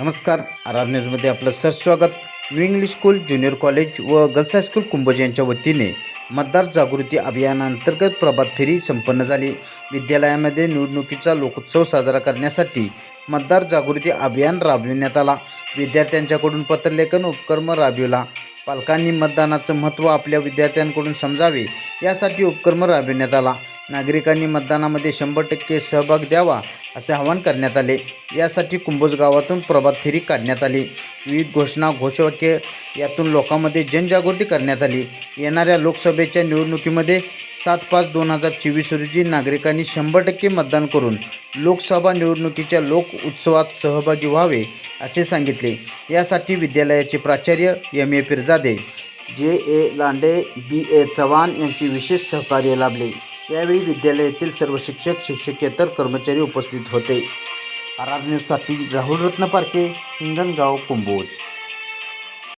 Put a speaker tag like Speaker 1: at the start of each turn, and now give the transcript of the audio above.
Speaker 1: नमस्कार. आर न्यूजमध्ये आपलं सहस्वागत new English school junior college व गर्ल्स हायस्कूल कुंभोज यांच्या वतीने मतदार जागृती अभियानांतर्गत प्रभात फेरी संपन्न झाली. विद्यालयामध्ये निवडणुकीचा लोकोत्सव साजरा करण्यासाठी मतदार जागृती अभियान राबविण्यात आला. विद्यार्थ्यांच्याकडून पत्रलेखन उपक्रम राबविला. पालकांनी मतदानाचं महत्त्व आपल्या विद्यार्थ्यांकडून समजावे यासाठी उपक्रम राबविण्यात आला. नागरिकांनी मतदानामध्ये शंभर टक्के सहभाग द्यावा असे आवाहन करण्यात आले. यासाठी कुंभोज गावातून प्रभात फेरी काढण्यात आली. विविध घोषणा घोषवाक्य यातून लोकांमध्ये जनजागृती करण्यात आली. येणाऱ्या लोकसभेच्या निवडणुकीमध्ये सात पाच दोन हजार चोवीस रोजी नागरिकांनी शंभर टक्के मतदान करून लोकसभा निवडणुकीच्या लोक उत्सवात सहभागी व्हावे असे सांगितले. यासाठी विद्यालयाचे प्राचार्य एम. ए. पिरजादे जे. ए. लांडे बी. ए. चव्हाण यांचे विशेष सहकार्य लाभले. यावेळी विद्यालयातील सर्व शिक्षक शिक्षकेतर कर्मचारी उपस्थित होते. आर आर न्यूजसाठी राहुल रत्न पारखे हिंगणगाव कुंभोज.